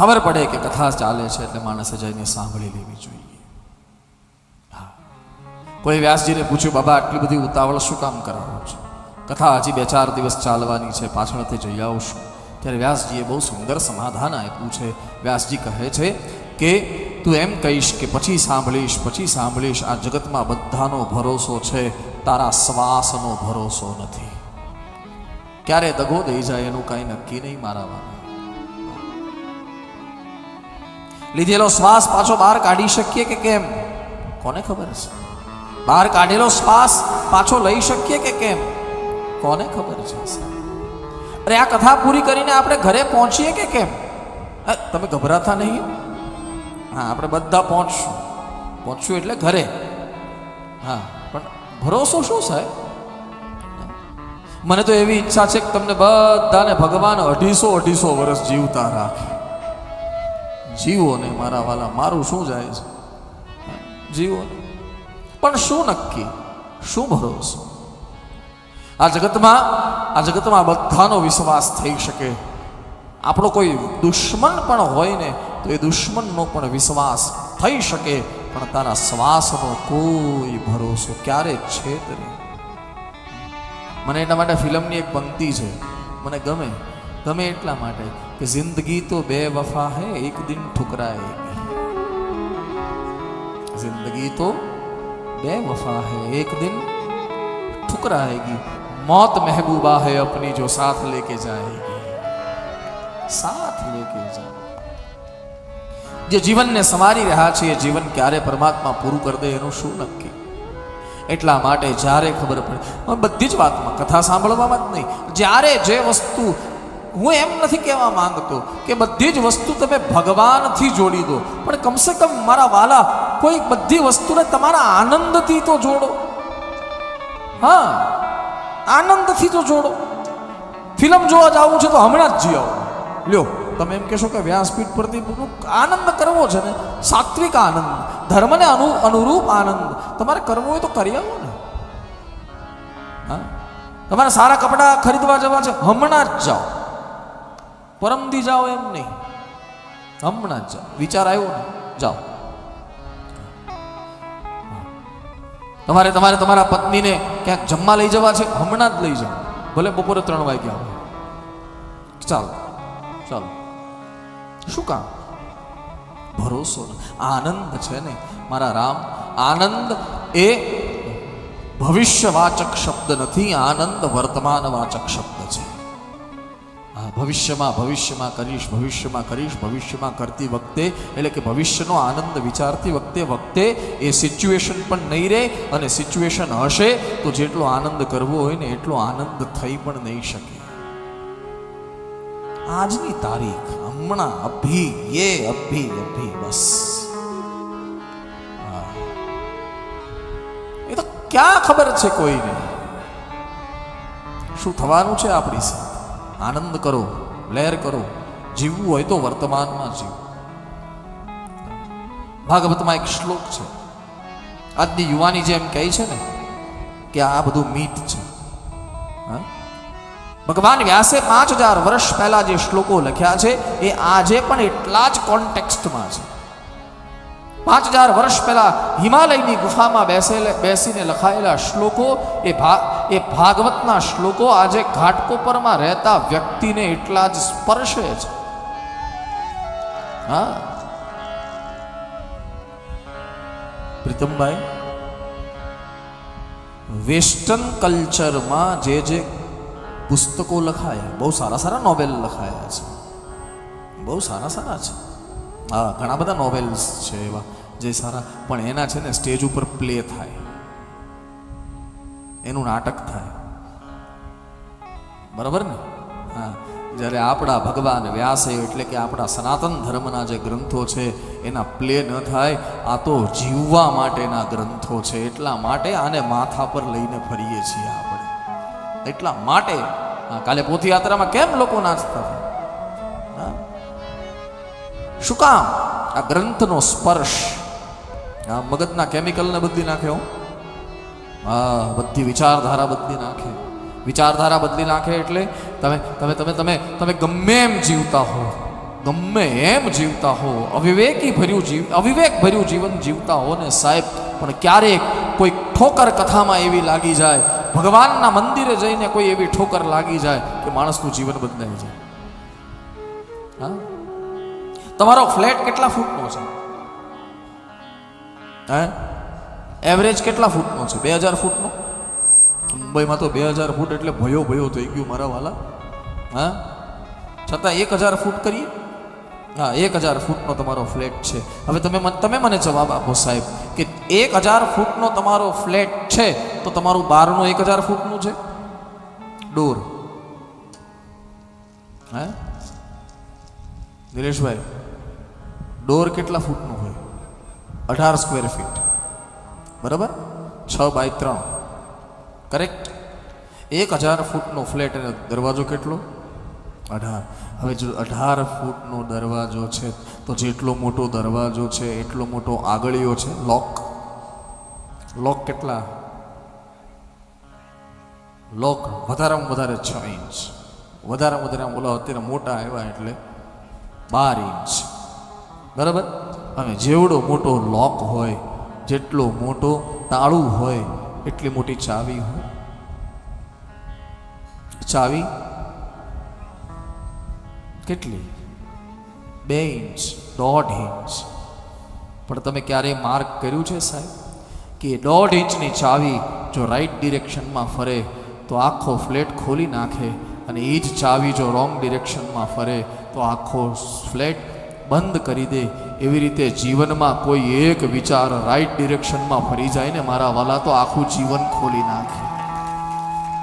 ખબર પડે કે કથા ચાલે છે એટલે માણસે જઈને સાંભળી લેવી જોઈએ. હા. કોઈ વ્યાસજીને પૂછ્યું, બાબા, આટલી બધી ઉતાવળ શું કામ કરાવો છો? કથા હજી બે ચાર દિવસ ચાલવાની છે, પાછળથી જઈ આવશું. ત્યારે વ્યાસજીએ બહુ સુંદર સમાધાન આપ્યું છે. વ્યાસજી કહે છે કે, તું એમ કહીશ કે પછી સાંભળીશ પછી સાંભળીશ, આ જગતમાં બધાનો ભરોસો છે, તારા શ્વાસનો ભરોસો નથી. ક્યારે દગો દઈ જાય એનું કાંઈ નક્કી નહીં મારા લીધેલો શ્વાસ પાછો બહાર કાઢી શકીએ કે કેમ? કોને ખબર છે? બહાર કાઢેલો શ્વાસ પાછો લઈ શકીએ કે કેમ? કોને ખબર છે? અરે આ કથા પૂરી કરીને આપણે ઘરે પહોંચીએ કે કેમ? તમે ગભરાતા નહીં હા? આપણે બધા પહોંચશું. પહોંચશું એટલે ઘરે. હા, પણ ભરોસો શું સાહેબ મને તો એવી ઈચ્છા છે કે તમને બધાને ભગવાન અઢીસો અઢીસો વર્ષ જીવતા રાખે. જીવો ને મારા વાલા, મારું શું જાય છે? જીવો પણ શું નક્કી? શું ભરોસો? આ જગતમાં આ જગતમાં બધાનો વિશ્વાસ થઈ શકે. આપણો કોઈ દુશ્મન પણ હોય ને, તો એ દુશ્મનનો પણ વિશ્વાસ થઈ શકે. પણ તારા શ્વાસનો કોઈ ભરોસો ક્યારે છે મને એટલા માટે ફિલ્મની એક પંક્તિ છે. મને ગમે. ગમે એટલા માટે કે જિંદગી તો બે વફા હે એક દિન ઠુકરાએગી जिंदगी तो बेवफा है एक दिन ठुकराएगी मौत महबूबा है अपनी जो साथ लेके जाएगी साथ लेके जाएगी જે જીવનને સંવારી રહ્યા છે એ જીવન ક્યારે પરમાત્મા પૂરું કરી દે એનું શું નક્કી એટલા માટે જ્યારે ખબર પડે હવે બધી જ વાતમાં કથા સાંભળવામાં જ નહીં જ્યારે જે વસ્તુ હું એમ નથી કહેવા માંગતો કે બધી જ વસ્તુ તમે ભગવાનથી જોડી દો. પણ કમસે કમ મારા વાલા, કોઈ બધી વસ્તુને તમારા આનંદથી તો જોડો. હા, આનંદથી તો જોડો. ફિલ્મ જોવા જવું છે તો હમણાં જ જી આવો. લ્યો, તમે એમ કહેશો કે વ્યાસપીઠ પરથી આનંદ કરવો છે ને? સાત્વિક આનંદ, ધર્મને અનુ, અનુરૂપ આનંદ. તમારે કરવો હોય તો કરી આવો ને. હા? તમારે સારા કપડાં ખરીદવા જવા છે, હમણાં જ જાઓ. પરમદી જાઓ એમ નહીં. હમણાં જ વિચાર આવ્યો ને, જાઓ. તમારે તમારે, તમારા પત્નીને ક્યાંક જમવા લઈ જવા છે? હમણાં જ લઈ જાઓ. ભલે બપોરે ત્રણ વાગ્યા હોય. ચાલો ચાલો. શું કામ? ભરોસો આનંદ છે ને, મારા રામ. આનંદ એ ભવિષ્યવાચક શબ્દ નથી, આનંદ વર્તમાનવાચક શબ્દ છે. ભવિષ્યમાં ભવિષ્યમાં કરીશ ભવિષ્યમાં કરીશ, ભવિષ્યમાં કરતી વખતે, એટલે કે ભવિષ્યનો આનંદ વિચારતી વખતે વખતે એ સિચ્યુએશન પણ નહીં રહે અને સિચ્યુએશન હશે, તો જેટલો આનંદ કરવો હોય ને એટલો આનંદ થઈ પણ નહીં શકે. આજની તારીખ હમણાં અભી, એ અભી અભી, બસ. એ તો ક્યાં ખબર છે કોઈને? શું થવાનું છે આપણી સાથે? આનંદ કરો, લહેર કરો, જીવવું હોય તો વર્તમાનમાં જીવ. ભાગવતમાં એક શ્લોક છે. આજની યુવાની જેમ કહે છે ને કે આ બધું મીત છે. ભગવાન વ્યાસે પાંચ હજાર વર્ષ પહેલા જે શ્લોકો લખ્યા છે, એ આજે પણ એટલા જ કોન્ટેક્સ્ટમાં છે. પાંચ હજાર વર્ષ પહેલા હિમાલયની ગુફામાં બેસેલે, બેસીને લખાયેલા શ્લોકો એ ભા એ ભાગવતના શ્લોકો આજે ઘાટકોપરમાં રહેતા વ્યક્તિને એટલા જ સ્પર્શે છે. હા. પ્રીતમભાઈ, વેસ્ટર્ન કલ્ચરમાં જે જે પુસ્તકો લખાયા, બહુ સારા સારા નોવેલ લખાયા છે. બહુ સારા સારા છે. હા, ઘણા બધા નોવેલ્સ છે એવા, જે સારા, પણ એના છે ને, સ્ટેજ ઉપર પ્લે થાય. એનું નાટક થાય. બરાબર ને? હા. જ્યારે આપણા ભગવાન વ્યાસે એટલે કે આપણા સનાતન ધર્મના જે ગ્રંથો છે, એના પ્લે ન થાય, આ તો જીવવા માટેના ગ્રંથો છે. એટલા માટે આને માથા પર લઈને ફરીએ છીએ આપણે. એટલા માટે. કાલે પોથયાત્રામાં કેમ લોકો નાચતા હતા? શું કામ? આ ગ્રંથનો સ્પર્શ. આ મગજના કેમિકલને બદલી નાખે હો, બધી વિચારધારા બદલી નાખે. વિચારધારા બદલી નાખે એટલે તમે તમે તમે તમે તમે ગમે એમ જીવતા હો. ગમે એમ જીવતા હો. અવિવેકી ભર્યું જીવ, અવિવેક ભર્યું જીવન જીવતા હો ને સાહેબ. પણ ક્યારેક કોઈ ઠોકર કથામાં એવી લાગી જાય, ભગવાનના મંદિરે જઈને કોઈ એવી ઠોકર લાગી જાય કે માણસનું જીવન બદલાઈ જાય. હા? તમારો ફ્લેટ કેટલા ફૂટનો છે? હે? એવરેજ કેટલા ફૂટનો છે? બે હજાર ફૂટનો? મુંબઈમાં તો બે હજાર ફૂટ એટલે ભયો ભયો થઈ ગયું મારા વાલા. હા? છતાં એક હજાર ફૂટ કરીએ? હા, એક હજાર ફૂટનો તમારો ફ્લેટ છે. હવે તમે તમે મને જવાબ આપો સાહેબ, કે એક હજાર ફૂટનો તમારો ફ્લેટ છે, તો તમારું બારનું એક હજાર ફૂટનું છે? ડોર. હે? દિનેશભાઈ ડોર કેટલા ફૂટનું હોય? અઢાર સ્ક્વેર ફીટ બરાબર? છ બાય ત્રણ. કરેક્ટ એક હજાર ફૂટનો ફ્લેટ અને દરવાજો કેટલો? અઢાર. હવે જો અઢાર ફૂટનો દરવાજો છે, તો જેટલો મોટો દરવાજો છે, એટલો મોટો આગળીઓ છે લોક લોક કેટલા? લોક વધારેમાં વધારે છ ઇંચ વધારેમાં વધારે ઓલા અત્યારે મોટા આવ્યા એટલે બાર ઇંચ બરાબર? અને જેવડો મોટો લોક હોય જેટલો મોટો તાળું હોય, એટલી મોટી ચાવી હોય. ચાવી કેટલી? બે ઇંચ, દોઢ ઇંચ. પણ તમે ક્યારેય માર્ક કર્યું છે સાહેબ? કે દોઢ ઇંચની ચાવી જો રાઈટ ડિરેક્શનમાં ફરે, તો આખો ફ્લેટ ખોલી નાખે અને એ જ ચાવી જો રોંગ ડિરેક્શનમાં ફરે, તો આખો ફ્લેટ બંધ કરી દે. એવી રીતે જીવનમાં કોઈ એક વિચાર રાઈટ ડિરેક્શનમાં ફરી જાય ને મારા વાલા તો આખું જીવન ખોલી નાખે.